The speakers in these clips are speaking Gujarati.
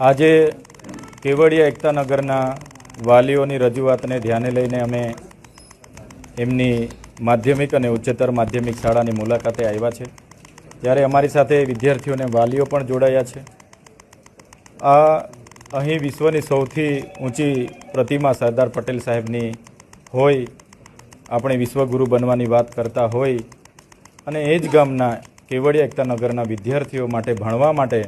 આજે કેવડિયા એકતાનગરના વાલીઓની રજૂઆતને ધ્યાને લઈને અમે એમની માધ્યમિક અને ઉચ્ચતર માધ્યમિક શાળાની મુલાકાતે આવ્યા છે. ત્યારે અમારી સાથે વિદ્યાર્થીઓ અને વાલીઓ પણ જોડાયા છે. આ અહીં વિશ્વની સૌથી ઊંચી પ્રતિમા સરદાર પટેલ સાહેબની હોય, આપણે વિશ્વગુરુ બનવાની વાત કરતા હોય અને એ જ ગામના કેવડિયા એકતાનગરના વિદ્યાર્થીઓ માટે ભણવા માટે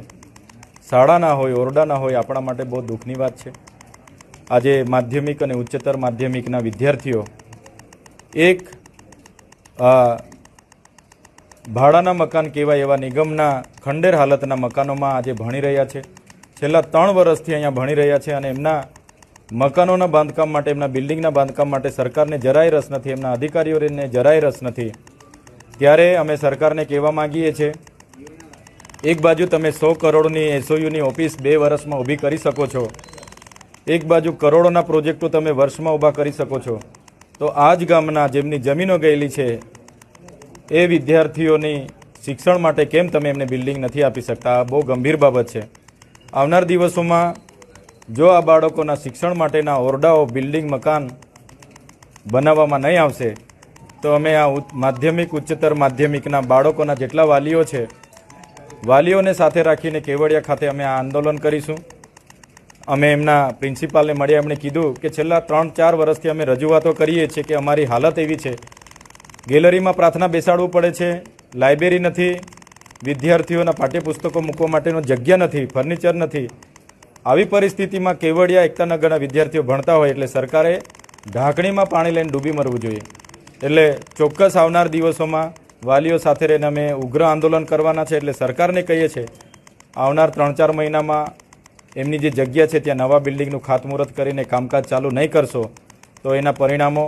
શાળા ના હોય, ઓરડા ના હોય, આપણા માટે બહુ દુઃખની વાત છે. આજે માધ્યમિક અને ઉચ્ચતર માધ્યમિકના વિદ્યાર્થીઓ એક ભાડાના મકાન કહેવાય એવા નિગમના ખંડેર હાલતના મકાનોમાં આજે ભણી રહ્યા છે. છેલ્લા ત્રણ વર્ષથી અહીંયા ભણી રહ્યા છે અને એમના મકાનોના બાંધકામ માટે, એમના બિલ્ડિંગના બાંધકામ માટે સરકારને જરાય રસ નથી, એમના અધિકારીઓને જરાય રસ નથી. ત્યારે અમે સરકારને કહેવા માંગીએ છીએ એક બાજુ તમે સો કરોડની એસઓયુની ઓફિસ બે વર્ષમાં ઊભી કરી શકો છો. એક બાજુ કરોડોના પ્રોજેક્ટો તમે વર્ષમાં ઊભા કરી શકો છો. તો આ જ ગામના જેમની જમીનો ગયેલી છે, એ વિદ્યાર્થીઓની શિક્ષણ માટે કેમ તમે એમને બિલ્ડિંગ નથી આપી શકતા? આ બહુ ગંભીર બાબત છે. આવનાર દિવસોમાં જો આ બાળકોના શિક્ષણ માટેના ઓરડાઓ બિલ્ડિંગ મકાન બનાવવામાં નહીં આવશે, તો અમે આ માધ્યમિક, ઉચ્ચતર માધ્યમિકના બાળકોના જેટલા વાલીઓ છે વાલીઓને સાથે રાખીને કેવડિયા ખાતે અમે આ આંદોલન કરીશું. અમે એમના પ્રિન્સિપાલને મળ્યા, એમણે કીધું કે છેલ્લા ત્રણ ચાર વર્ષથી અમે રજૂઆતો કરીએ છીએ કે અમારી હાલત એવી છે. ગેલેરીમાં પ્રાર્થના બેસાડવું પડે છે. લાઇબ્રેરી નથી. વિદ્યાર્થીઓના પાઠ્યપુસ્તકો મૂકવા માટેનો જગ્યા નથી, ફર્નિચર નથી. આવી પરિસ્થિતિમાં કેવડિયા એકતાનગરના વિદ્યાર્થીઓ ભણતા હોય એટલે સરકારે ઢાંકણીમાં પાણી લઈને ડૂબી મરવું જોઈએ. એટલે ચોક્કસ આવનાર દિવસોમાં વાલીઓ સાથે રહીને અમે ઉગ્ર આંદોલન કરવાના છે એટલે સરકારને કહીએ છીએ, આવનાર ત્રણ ચાર મહિનામાં એમની જે જગ્યા છે ત્યાં નવા બિલ્ડિંગનું ખાતમુહૂર્ત કરીને કામકાજ ચાલુ નહીં કરશો, તો એના પરિણામો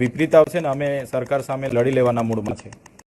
વિપરીત આવશે ને અમે સરકાર સામે લડી લેવાના મૂડમાં છે